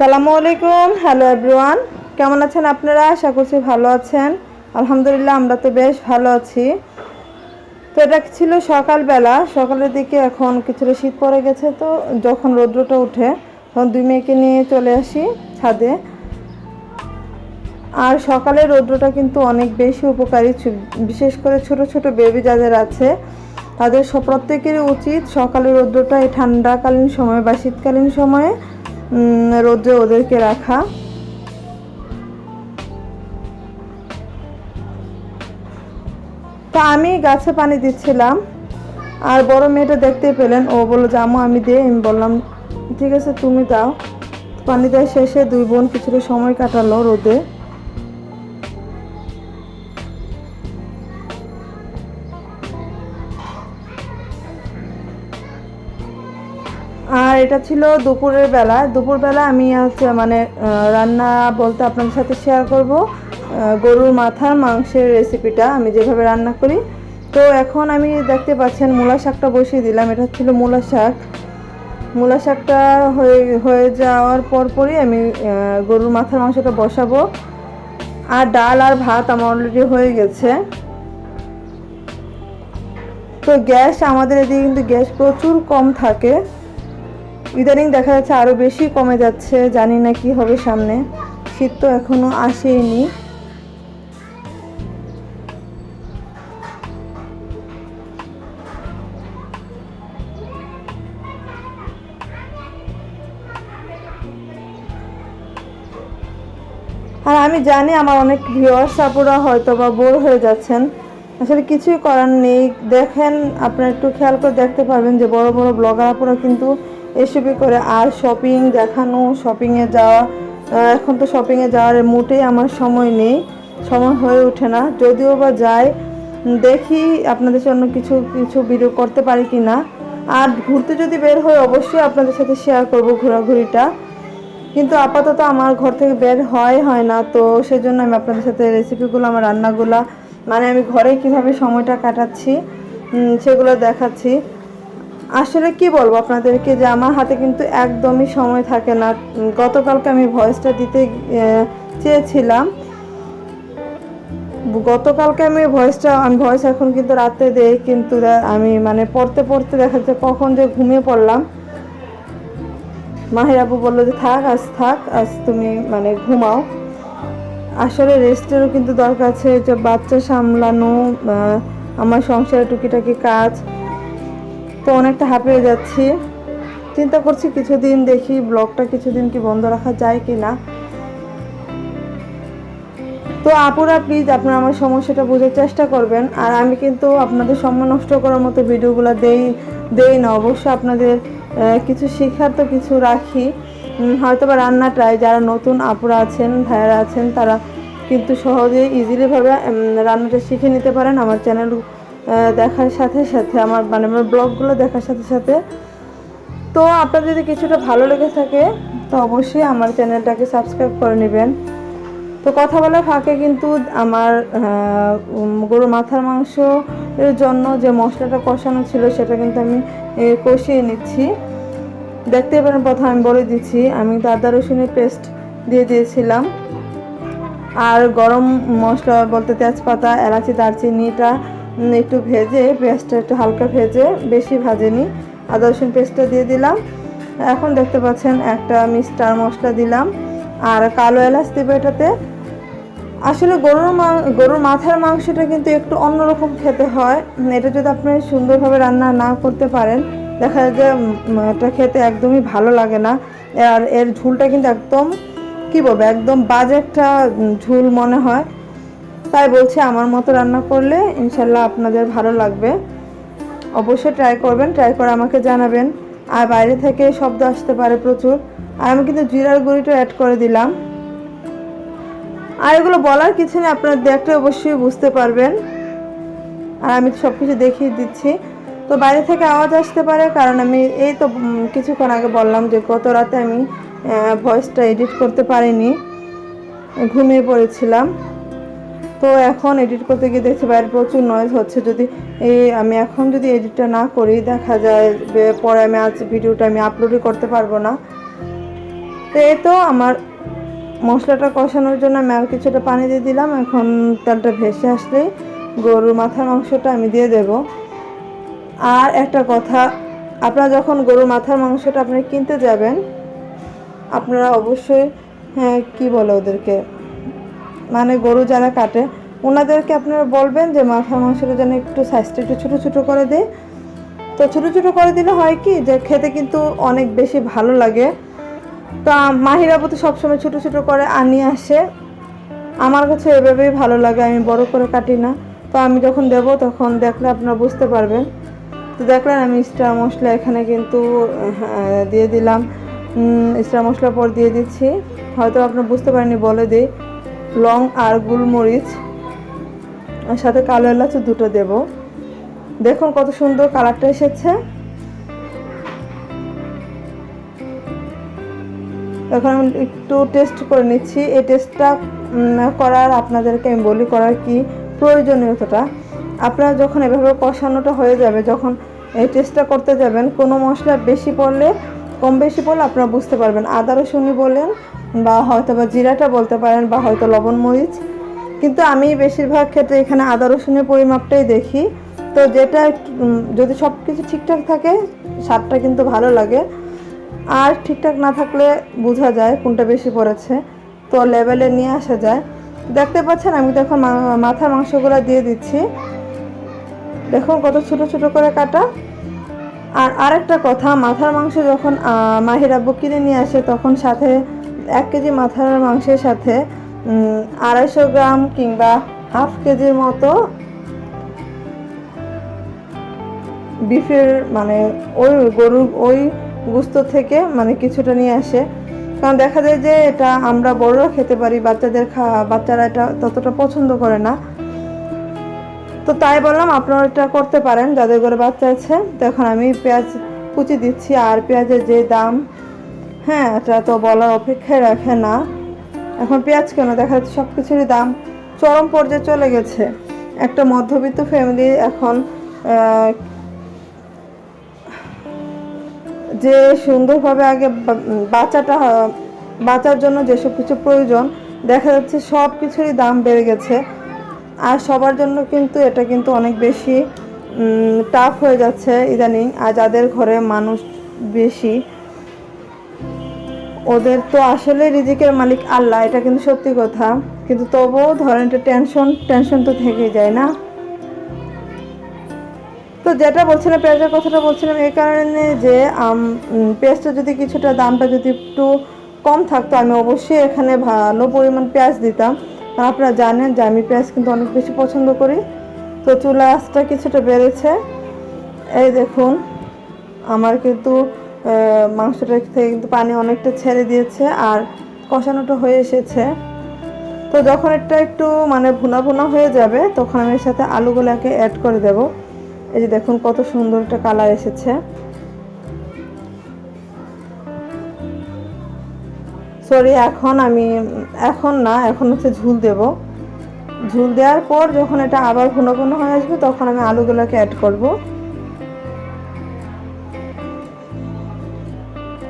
সালামু আলাইকুম, hello everyone. কেমন আছেন আপনারা? আশা করছি ভালো আছেন। আলহামদুলিল্লাহ আমরা তো বেশ ভালো আছি। তো এটা ছিল সকালবেলা। সকালের দিকে এখন কিছুটা শীত পড়ে গেছে তো, যখন রৌদ্রটা উঠে তখন দুই মেয়েকে নিয়ে চলে আসি ছাদে। আর সকালে রৌদ্রটা কিন্তু অনেক বেশি উপকারী বিশেষ করে ছোট ছোট বেবি যাদের আছে, তাদের প্রত্যেকেরই উচিত সকালে রৌদ্রটা এই ঠান্ডাকালীন সময়ে বা শীতকালীন সময়ে রৌদ্রে ওদেরকে রাখা। তা আমি গাছে পানি দিচ্ছিলাম, আর বড় মেয়েটা দেখতে পেলেন। ও বলল জামু আমি দিয়ে আমি বললাম, ঠিক আছে, তুমি দাও। পানি দেওয়া শেষে দুই বোন কিছুটা সময় কাটালো রোদে। আর এটা ছিল দুপুরের বেলা। দুপুরবেলা আমি হচ্ছে মানে রান্না বলতে আপনাদের সাথে শেয়ার করব। গরুর মাথার মাংসের রেসিপিটা আমি যেভাবে রান্না করি। তো এখন আমি দেখতে পাচ্ছেন মূলা শাকটা বসিয়ে দিলাম। এটা ছিল মূলা শাক। মূলা শাকটা হয়ে হয়ে যাওয়ার পরপরই আমি গরুর মাথার মাংসটা বসাবো। আর ডাল আর ভাত আমার অলরেডি হয়ে গেছে। তো গ্যাস আমাদের এদিকে কিন্তু গ্যাস প্রচুর কম থাকে। ইদানিং দেখা যাচ্ছে আরও বেশি কমে যাচ্ছে, জানি না কি হবে সামনে। শীত তো এখনও আসেনি আর আমি জানি আমার অনেক ভিউয়ার্স আপুরা হয়তো বা বোর হয়ে যাচ্ছেন। আসলে কিছুই করার নেই। দেখেন, আপনারা একটু খেয়াল করে দেখতে পারবেন যে বড় বড় ব্লগার আপুরা কিন্তু এসবই করে, আর শপিং দেখানো শপিংয়ে যাওয়া এখন তো শপিংয়ে যাওয়ার মোটেই আমার সময় নেই, সময় হয়ে ওঠে না। যদিও বা যাই দেখি আপনাদের জন্য কিছু কিছু ভিডিও করতে পারি কি না। আর ঘুরতে যদি বের হয় অবশ্যই আপনাদের সাথে শেয়ার করব ঘোরাঘুরিটা। কিন্তু আপাতত আমার ঘর থেকে বের হয় হয় না। তো সেজন্য আমি আপনাদের সাথে রেসিপিগুলো আমার রান্নাগুলা মানে আমি ঘরে কীভাবে সময়টা কাটাচ্ছি সেগুলো দেখাচ্ছি। আসলে কি বলব আপনাদেরকে যে আমার হাতে কিন্তু একদমই সময় থাকে না। গতকালকে আমি ভয়েসটা দিতে চেয়েছিলাম। গতকালকে আমি ভয়েসটা, আমি ভয়েস এখন কিন্তু রাতে দেই, কিন্তু আমি মানে পড়তে পড়তে দেখা যাচ্ছে কখন যে ঘুমিয়ে পড়লাম। মাহির আপু বলল যে, থাক, আজ থাক, আজ তুমি মানে ঘুমাও। আসলে রেস্টেরও কিন্তু দরকার আছে, যে বাচ্চা সামলানো আমার সংসারে টুকিটাকি কাজ। তো অনেকটা হাঁপিয়ে যাচ্ছি। চিন্তা করছি কিছুদিন দেখি ব্লগটা কিছুদিন কি বন্ধ রাখা যায় কি না। তো আপুরা প্লিজ আপনারা আমার সমস্যাটা বোঝার চেষ্টা করবেন। আর আমি কিন্তু আপনাদের সময় নষ্ট করার মতো ভিডিওগুলো দেই দেই না। অবশ্য আপনাদের কিছু শেখার তো কিছু রাখি। হয়তো বা রান্নাটায় যারা নতুন আপুরা আছেন, ভাইয়ারা আছেন, তারা কিন্তু সহজে ইজিলিভাবে রান্নাটা শিখে নিতে পারেন। আমার চ্যানেল দেখার সাথে সাথে আমার মানে আমার ব্লগগুলো দেখার সাথে সাথে। তো আপনার যদি কিছুটা ভালো লেগে থাকে, তো অবশ্যই আমার চ্যানেলটাকে সাবস্ক্রাইব করে নেবেন। তো কথা বলার ফাঁকে কিন্তু আমার গরুর মাথার মাংস এর জন্য যে মশলাটা কষানো ছিল, সেটা কিন্তু আমি কষিয়ে নিচ্ছি। দেখতে পারেন, প্রথমে আমি বলে দিচ্ছি, আমি আদা রসুনের পেস্ট দিয়ে দিয়েছিলাম। আর গরম মশলা বলতে তেজপাতা, এলাচি দারচিনিটা একটু ভেজে, পেঁয়াজটা একটু হালকা ভেজে, বেশি ভাজেনি। আদা, রসুন পেস্টটা দিয়ে দিলাম। এখন দেখতে পাচ্ছেন একটা মিস্টার মশলা দিলাম। আর কালো এলাচ দেবো এটাতে। আসলে গরুর গরুর মাথার মাংসটা কিন্তু একটু অন্যরকম খেতে হয়। এটা যদি আপনি সুন্দরভাবে রান্না না করতে পারেন, দেখা যায় যে এটা খেতে একদমই ভালো লাগে না। আর এর ঝুলটা কিন্তু একদম, কী বলব, একদম বাজে একটা ঝুল মনে হয়। তাই বলছি আমার মতো রান্না করলে ইনশাল্লাহ আপনাদের ভালো লাগবে। অবশ্যই ট্রাই করবেন ট্রাই করে আমাকে জানাবেন। আর বাইরে থেকে শব্দ আসতে পারে প্রচুর। আর আমি কিন্তু জিরার গুঁড়িটা অ্যাড করে দিলাম। আর এগুলো বলার কিছু নেই, আপনারা দেখলে অবশ্যই বুঝতে পারবেন। আর আমি সব কিছু দেখিয়ে দিচ্ছি। তো বাইরে থেকে আওয়াজ আসতে পারে, কারণ আমি এই তো কিছুক্ষণ আগে বললাম যে গত রাতে আমি ভয়েসটা এডিট করতে পারিনি। ঘুমিয়ে পড়েছিলাম। তো এখন এডিট করতে গিয়ে দেখছি বাইরে প্রচুর নয়েজ হচ্ছে। যদি এই আমি এখন যদি এডিটটা না করি, দেখা যায় পরে আমি আজ ভিডিওটা আমি আপলোডই করতে পারব না। তো এই তো আমার মশলাটা কষানোর জন্য আমি আর কিছুটা পানি দিয়ে দিলাম। এখন তেলটা ভেসে আসলেই গরুর মাথার মাংসটা আমি দিয়ে দেব। আর একটা কথা, আপনারা যখন গরুর মাথার মাংসটা আপনি কিনতে যাবেন, আপনারা অবশ্যই হ্যাঁ কী বলে ওদেরকে? মানে গরু যারা কাটে ওনাদেরকে আপনারা বলবেন যে মাথা মাংসটা যেন একটু সাইজটা একটু ছোটো ছোটো করে দেয়। তো ছোটো ছোটো করে দিলে হয় কি যে খেতে কিন্তু অনেক বেশি ভালো লাগে। তো আম- মাহিরা তো সবসময় ছোটো ছোটো করে আনিয়ে আসে। আমার কাছে এভাবেই ভালো লাগে আমি বড় করে কাটি না। তো আমি যখন দেব তখন দেখলে আপনারা বুঝতে পারবেন। তো দেখলেন আমি স্টার মশলা এখানে কিন্তু হ্যাঁ, দিয়ে দিলাম। স্টার মশলা পর দিয়ে দিচ্ছি। হয়তো আপনারা বুঝতে পারেননি বলে দিই। লং আর গোলমরিচ, আর সাথে কালো এলাচ দুটো দেব। দেখুন কত সুন্দর কালারটা এসেছে। এখন একটু টেস্ট করে নিচ্ছি। এই টেস্টটা করার আপনাদেরকে আমি বলি, করার কি প্রয়োজনীয়তাটা। আপনারা যখন এভাবে কষানোটা হয়ে যাবে, যখন এই টেস্টটা করতে যাবেন, কোনো মশলা বেশি পড়লে কম বেশি পড়লে আপনারা বুঝতে পারবেন। আদা রসুনই বলেন বা হয়তো বা জিরাটা বলতে পারেন বা হয়তো লবণ মরিচ। কিন্তু আমি বেশিরভাগ ক্ষেত্রে এখানে আদা রসুনের পরিমাপটাই দেখি। তো যেটা যদি সব কিছু ঠিকঠাক থাকে, স্বাদটা কিন্তু ভালো লাগে। আর ঠিকঠাক না থাকলে বোঝা যায় কোনটা বেশি পড়েছে। তো লেভেলে নিয়ে আসা যায়। দেখতে পাচ্ছেন, আমি তো এখন মাথার মাংসগুলো দিয়ে দিচ্ছি। দেখুন কত ছোট ছোট করে কাটা। আর আরেকটা কথা, মাথার মাংস যখন মাহির আব্বু কিনে নিয়ে আসে, তখন সাথে এক কেজি মাথার মাংসের সাথে আড়াইশো গ্রাম কিংবা হাফ কেজির মতো বিফের মানে ওই গরুর, ওই গুস্ত থেকে মানে কিছুটা নিয়ে আসে। কারণ দেখা যায় যে এটা আমরা বড়রা খেতে পারি, বাচ্চাদের খা, বাচ্চারা এটা ততটা পছন্দ করে না। তো তাই বললাম, আপনারা এটা করতে পারেন, যাদের ঘরে বাচ্চা আছে। তো এখন আমি পেঁয়াজ কুচি দিচ্ছি, আর পেঁয়াজের যে দাম হ্যাঁ এটা তো বলার অপেক্ষায় রাখে না। এখন পেঁয়াজ কেন? দেখা যাচ্ছে সব কিছুরই দাম চরম পর্যায়ে চলে গেছে। একটা মধ্যবিত্ত ফ্যামিলি এখন যে সুন্দরভাবে আগে বাচ্চাটা, বাঁচার জন্য যেসব কিছু প্রয়োজন, দেখা যাচ্ছে সব কিছুরই দাম বেড়ে গেছে। আর সবার জন্য কিন্তু এটা কিন্তু অনেক বেশি টাফ হয়ে যাচ্ছে ইদানিং। আর যাদের ঘরে মানুষ বেশি, ওদের তো আসলে রিজিকের মালিক আল্লাহ, এটা কিন্তু সত্যি কথা। কিন্তু তবুও ধরেন এটা টেনশন টেনশন তো থেকেই যায় না। তো যেটা বলছিলাম, পেঁয়াজের কথাটা বলছিলাম এই কারণে যে পেঁয়াজটা যদি কিছুটা দামটা যদি একটু কম থাকতো, আমি অবশ্যই এখানে ভালো পরিমাণ পেঁয়াজ দিতাম। আপনারা জানেন যে আমি পেঁয়াজ কিন্তু অনেক বেশি পছন্দ করি। তো চুলা আঁচটা কিছুটা বেড়েছে। এই দেখুন, আমার কিন্তু মাংসটা থেকে কিন্তু পানি অনেকটা ছেড়ে দিয়েছে আর কষানোটা হয়ে এসেছে। তো যখন এটা একটু মানে ভুনা ভুনা হয়ে যাবে, তখন আমি এর সাথে আলুগুলোকে অ্যাড করে দেব। এই যে দেখুন, কত সুন্দর একটা কালার এসেছে। সরি এখন আমি, এখন না, এখন হচ্ছে ঝুল দেব। ঝুল দেওয়ার পর যখন এটা আবার ঘন ঘন হয়ে আসবে, তখন আমি আলুগুলোকে অ্যাড করব।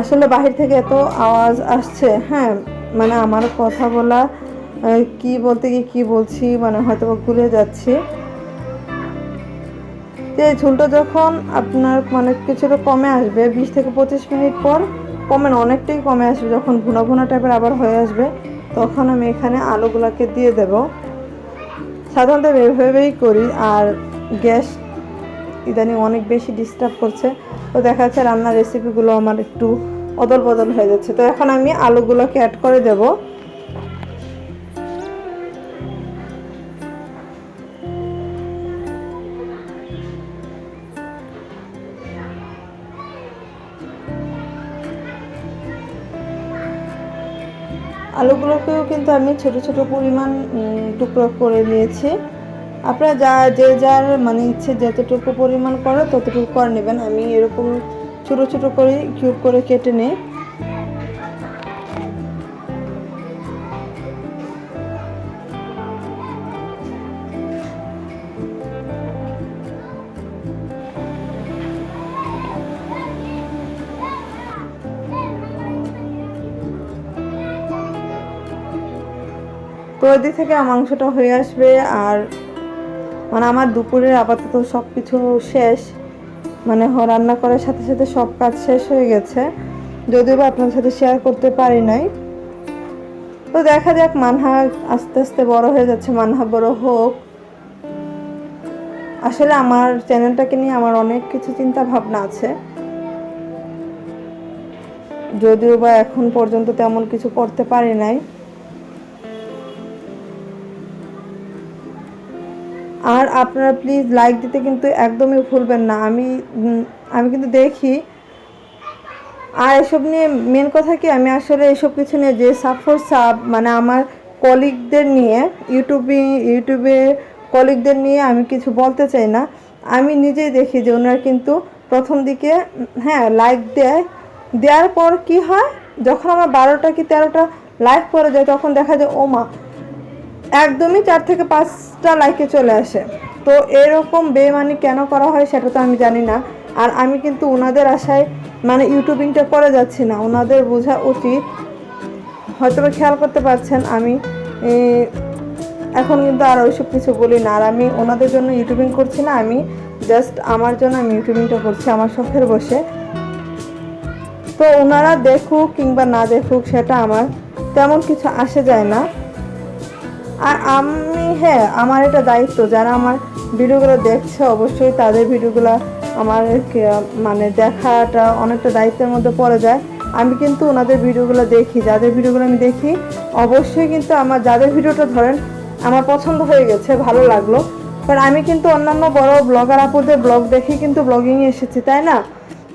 আসলে বাহির থেকে এত আওয়াজ আসছে হ্যাঁ মানে আমার কথা বলা কি বলতে গিয়ে কি বলছি মানে হয়তো ভুলে যাচ্ছি। যে ঝুলটা যখন আপনার মানে কিছুটা কমে আসবে, বিশ থেকে পঁচিশ মিনিট পর কমে না, অনেকটাই কমে আসবে। যখন ভুনা ভুনা টাইপের আবার হয়ে আসবে, তখন আমি এখানে আলুগুলাকে দিয়ে দেব। সাধারণত এভাবেই করি, আর গ্যাস ইদানিং অনেক বেশি ডিস্টার্ব করছে। তো দেখা যাচ্ছে রান্নার রেসিপিগুলো আমার একটু অদল বদল হয়ে যাচ্ছে। তো এখন আমি আলুগুলোকে অ্যাড করে দেব। আলুগুলোকেও কিন্তু আমি ছোট ছোট পরিমাণ টুকরো করে নিয়েছি। আপনারা যা, যে যার মানে ইচ্ছে যতটুকু পরিমাণ করে ততটুকু করে নেবেন। আমি এরকম ছোট ছোট করে কিউব করে কেটে নিই। ওই থেকে মাংসটা হয়ে আসবে আর মানে আমার দুপুরের আপাতত সব কিছু শেষ। মানে রান্না করার সাথে সাথে সব কাজ শেষ হয়ে গেছে। যদিও বা আপনার সাথে শেয়ার করতে পারি নাই। তো দেখা যাক, মানহা আস্তে আস্তে বড় হয়ে যাচ্ছে, মানহা বড় হোক। আসলে আমার চ্যানেলটাকে নিয়ে আমার অনেক কিছু চিন্তা ভাবনা আছে। যদিও বা এখন পর্যন্ত তেমন কিছু করতে পারি নাই। আর আপনারা প্লিজ লাইক দিতে কিন্তু একদমই ভুলবেন না। আমি আমি কিন্তু দেখি। আর এসব নিয়ে মেন কথা কি, আমি আসলে এসব কিছু নিয়ে যে সাব ফর সাব মানে আমার কলিগদের নিয়ে ইউটিউবে ইউটিউবে কলিগদের নিয়ে আমি কিছু বলতে চাই না। আমি নিজেই দেখি যে ওনারা কিন্তু প্রথম দিকে হ্যাঁ লাইক দেয়। দেওয়ার পর কি হয়? যখন আমার বারোটা কি তেরোটা লাইক পরে যায়, তখন দেখা যায় ও মা একদমই চার থেকে পাঁচটা লাইকে চলে আসে। তো এরকম বেমানি কেন করা হয় সেটা তো আমি জানি না। আর আমি কিন্তু ওনাদের আশায় মানে ইউটিউবিংটা করে যাচ্ছি না। ওনাদের বোঝা উচিত। হয়তো খেয়াল করতে পারছেন আমি। এখন কিন্তু আর ওইসব কিছু বলি না। আর আমি ওনাদের জন্য ইউটিউবিং করছি না। আমি জাস্ট আমার জন্য আমি ইউটিউবিংটা করছি আমার শখের বসে। তো ওনারা দেখুক কিংবা না দেখুক সেটা আমার তেমন কিছু আসে যায় না। আর আমি হ্যাঁ আমার এটা দায়িত্ব। যারা আমার ভিডিওগুলো দেখছে, অবশ্যই তাদের ভিডিওগুলো আমার মানে দেখাটা অনেকটা দায়িত্বের মধ্যে পড়ে যায়। আমি কিন্তু ওনাদের ভিডিওগুলো দেখি। যাদের ভিডিওগুলো আমি দেখি, অবশ্যই কিন্তু আমার, যাদের ভিডিওটা ধরেন আমার পছন্দ হয়ে গেছে, ভালো লাগল। কারণ আমি কিন্তু অন্যান্য বড় ব্লগার আপুদের ব্লগ দেখে কিন্তু ব্লগিংয়ে এসেছি, তাই না?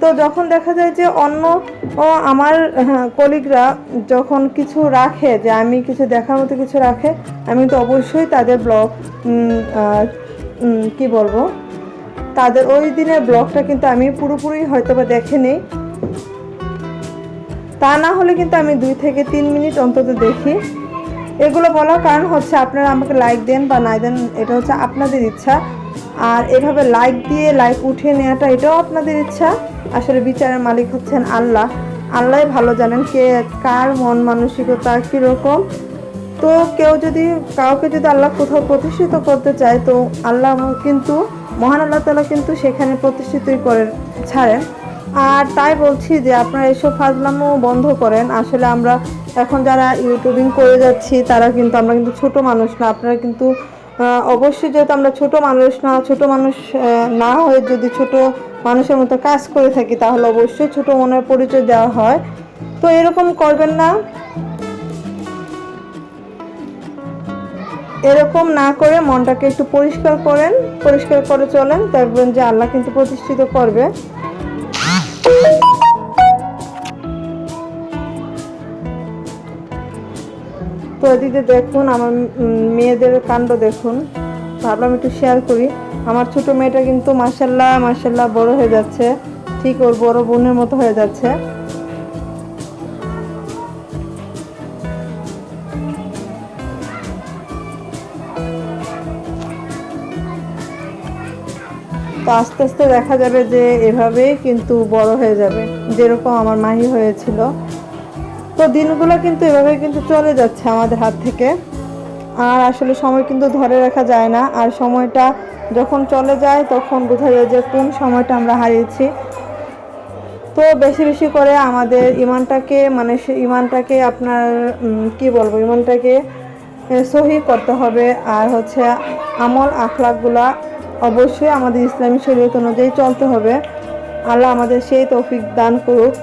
তো যখন দেখা যায় যে অন্য আমার কলিগরা যখন কিছু রাখে, যে আমি কিছু দেখার মতো কিছু রাখে, আমি তো অবশ্যই তাদের ব্লগ কি বলব, তাদের ওই দিনের ব্লগটা কিন্তু আমি পুরোপুরি হয়তো বা দেখে নিই তা না হলে কিন্তু আমি দুই থেকে তিন মিনিট অন্তত দেখি। এগুলো বলার কারণ হচ্ছে আপনারা আমাকে লাইক দেন বা নাই দেন, এটা হচ্ছে আপনাদের ইচ্ছা। আর এভাবে লাইক দিয়ে লাইক উঠিয়ে নেওয়াটা এটাও আপনাদের ইচ্ছা। আসলে বিচারের মালিক হচ্ছেন আল্লাহ। আল্লাহ ভালো জানেন কে, কার মন মানসিকতা কীরকম। তো কেউ যদি, কাউকে যদি আল্লাহ কোথাও প্রতিষ্ঠিত করতে চায়, তো আল্লাহ কিন্তু, মহান আল্লাহ তালা কিন্তু সেখানে প্রতিষ্ঠিতই করে ছাড়েন। আর তাই বলছি যে আপনারা এসব ফাজলামও বন্ধ করেন। আসলে আমরা এখন যারা ইউটিউবিং করে যাচ্ছি, তারা কিন্তু, আমরা কিন্তু ছোট মানুষ না। আপনারা কিন্তু অবশ্যই যেহেতু আমরা ছোট মানুষ না, ছোট মানুষ না হয়ে যদি ছোট মানুষের মতো কাজ করে থাকি, তাহলে অবশ্যই ছোট মনের পরিচয় দেওয়া হয়। তো এরকম করবেন না। এরকম না করে মনটাকে একটু পরিষ্কার করেন, পরিষ্কার করে চলেন, দেখবেন যে আল্লাহ কিন্তু প্রতিষ্ঠিত করবে। তো দেখুন, আমার মেয়েদের কাণ্ড দেখুন। ভাবলাম একটু শেয়ার করি। আমার ছোট মেয়েটা কিন্তু মাসাল্লাহ মাসাল্লাহ বড় হয়ে যাচ্ছে। ঠিক ওর বড় বোনের মতো হয়ে যাচ্ছে। তো আস্তে আস্তে দেখা যাবে যে এভাবেই কিন্তু বড় হয়ে যাবে। যেরকম আমার মাহি হয়েছিল। তো দিনগুলো কিন্তু এভাবে কিন্তু চলে যাচ্ছে আমাদের হাত থেকে। আর আসলে সময় কিন্তু ধরে রাখা যায় না। আর সময়টা যখন চলে যায়, তখন বোঝা যায় যে কোন সময়টা আমরা হারিয়েছি। তো বেশি বেশি করে আমাদের ইমানটাকে মানে ইমানটাকে আপনার কি বলব, ইমানটাকে সহি করতে হবে। আর হচ্ছে আমল আখলাকগুলা অবশ্যই আমাদের ইসলামী শরীয়ত অনুযায়ী চলতে হবে। আল্লাহ আমাদের সেই তৌফিক দান করুক।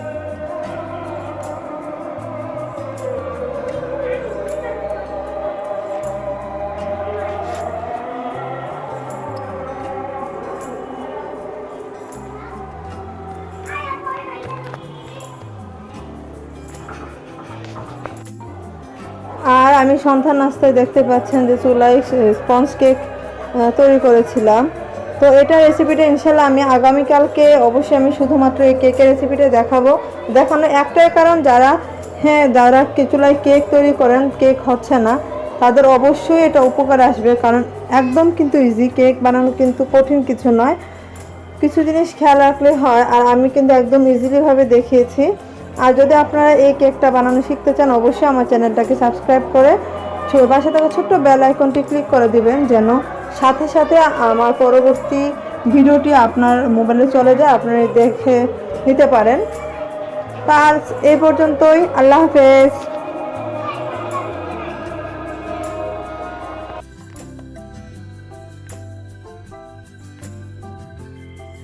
আমি সন্ধ্যা নাস্তায় দেখতে পাচ্ছেন যে চুলায় স্পঞ্জ কেক তৈরি করেছিলাম। তো এটা রেসিপিটা ইনশাল্লাহ আমি আগামীকালকে অবশ্যই আমি শুধুমাত্র এই কেকের রেসিপিটা দেখাবো। দেখানো একটাই কারণ, যারা হ্যাঁ যারা চুলায় কেক তৈরি করেন, কেক হচ্ছে না, তাদের অবশ্যই এটা উপকার আসবে। কারণ একদম কিন্তু ইজি কেক বানানো কিন্তু কঠিন কিছু নয়। কিছু জিনিস খেয়াল রাখলে হয়, আর আমি কিন্তু একদম ইজিলিভাবে দেখিয়েছি। আর যদি আপনারা এই কেকটা বানানো শিখতে চান, অবশ্যই আমার চ্যানেলটাকে সাবস্ক্রাইব করে বাসা থাকা ছোট্ট বেল আইকনটি ক্লিক করে দিবেন, যেন সাথে সাথে আমার পরবর্তী ভিডিওটি আপনার মোবাইলে চলে যায়, আপনারা দেখে নিতে পারেন। তার এই পর্যন্তই, আল্লাহ হাফেজ।